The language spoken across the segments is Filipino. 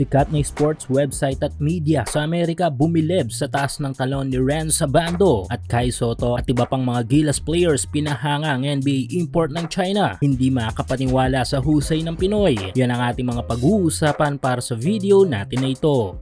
Sikat na sports website at media sa Amerika bumilib sa taas ng talon ni Ren Sabando at Kai Soto at iba pang mga Gilas players pinahanga ang NBA import ng China. Hindi makakapaniwala sa husay ng Pinoy. Yan ang ating mga pag-uusapan para sa video natin na ito.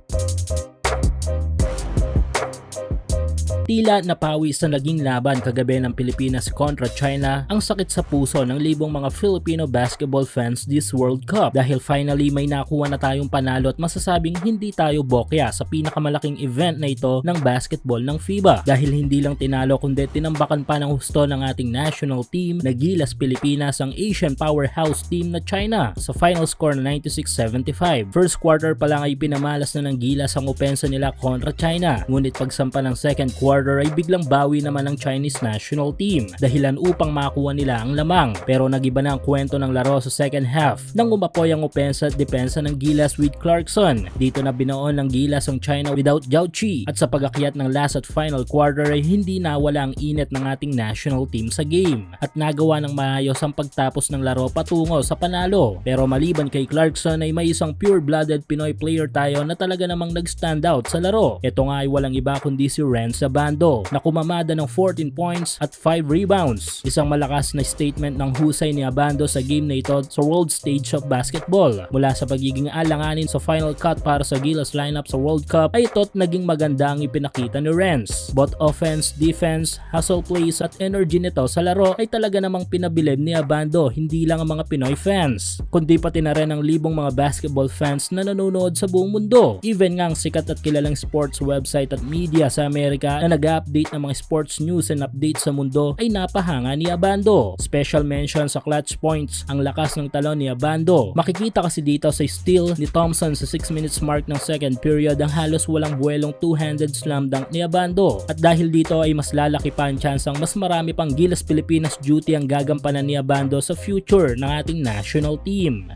Tila napawi sa naging laban kagabi ng Pilipinas kontra China ang sakit sa puso ng libong mga Filipino basketball fans this World Cup. Dahil finally may nakuha na tayong panalo at masasabing hindi tayo bokya sa pinakamalaking event na ito ng basketball ng FIBA dahil hindi lang tinalo kundi tinambakan pa ng husto ng ating national team na Gilas Pilipinas ang Asian powerhouse team na China. Sa final score na 96-75. First quarter pa lang ay pinamalas na ng Gilas ang opensa nila kontra China. Ngunit pagsampa ng second quarter quarter ay biglang bawi naman ng Chinese national team dahilan upang makuha nila ang lamang pero nagiba na ang kwento ng laro sa second half nang umapoy ang opensa at depensa ng Gilas with Clarkson. Dito na binoon ng Gilas ang China without Zhao Qi at sa pagakyat ng last at final quarter ay hindi nawala ang init ng ating national team sa game at nagawa ng maayos ang pagtapos ng laro patungo sa panalo. Pero maliban kay Clarkson ay may isang pure-blooded Pinoy player tayo na talaga namang nag-stand out sa laro. Ito nga ay walang iba kundi si Ren Saban Orlando na kumamada ng 14 points at 5 rebounds. Isang malakas na statement ng husay ni Abando sa game na ito sa world stage of basketball. Mula sa pagiging alanganin sa final cut para sa Gilas lineup sa World Cup ay ito't naging maganda ang ipinakita ni Renz. Both offense, defense, hustle plays at energy nito sa laro ay talaga namang pinabilib ni Abando hindi lang ang mga Pinoy fans kundi pati na rin ang libong mga basketball fans na nanonood sa buong mundo. Even nga ang sikat at kilalang sports website at media sa Amerika na nag-update ng mga sports news and updates sa mundo ay napahanga ni Abando. Special mention sa clutch points ang lakas ng talon ni Abando. Makikita kasi dito sa steal ni Thompson sa 6 minutes mark ng second period ang halos walang buwelong two-handed slam dunk ni Abando. At dahil dito ay mas lalaki pa ang chance ang mas marami pang Gilas Pilipinas duty ang gagampanan ni Abando sa future ng ating national team.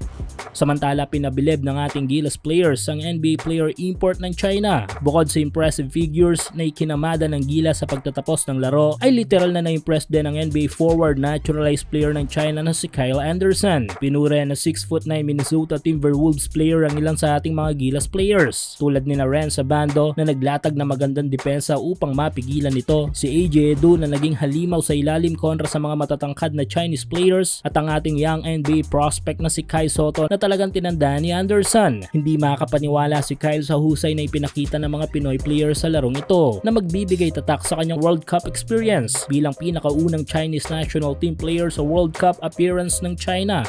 Samantala pinabilib ng ating Gilas players ang NBA player import ng China. Bukod sa impressive figures na ikinamada ng Gilas sa pagtatapos ng laro, ay literal na na-impress din ang NBA forward naturalized player ng China na si Kyle Anderson. Pinure na 6'9 Minnesota Timberwolves player ang ilan sa ating mga Gilas players. Tulad ni na Sabando na naglatag na magandang depensa upang mapigilan ito, si AJ Edu na naging halimaw sa ilalim kontra sa mga matatangkad na Chinese players at ang ating young NBA prospect na si Kai Soto na talagang tinandaan ni Anderson. Hindi makapaniwala si Kyle sa husay na ipinakita ng mga Pinoy players sa larong ito na magbibigay tatak sa kanyang World Cup experience bilang pinakaunang Chinese national team player sa World Cup appearance ng China.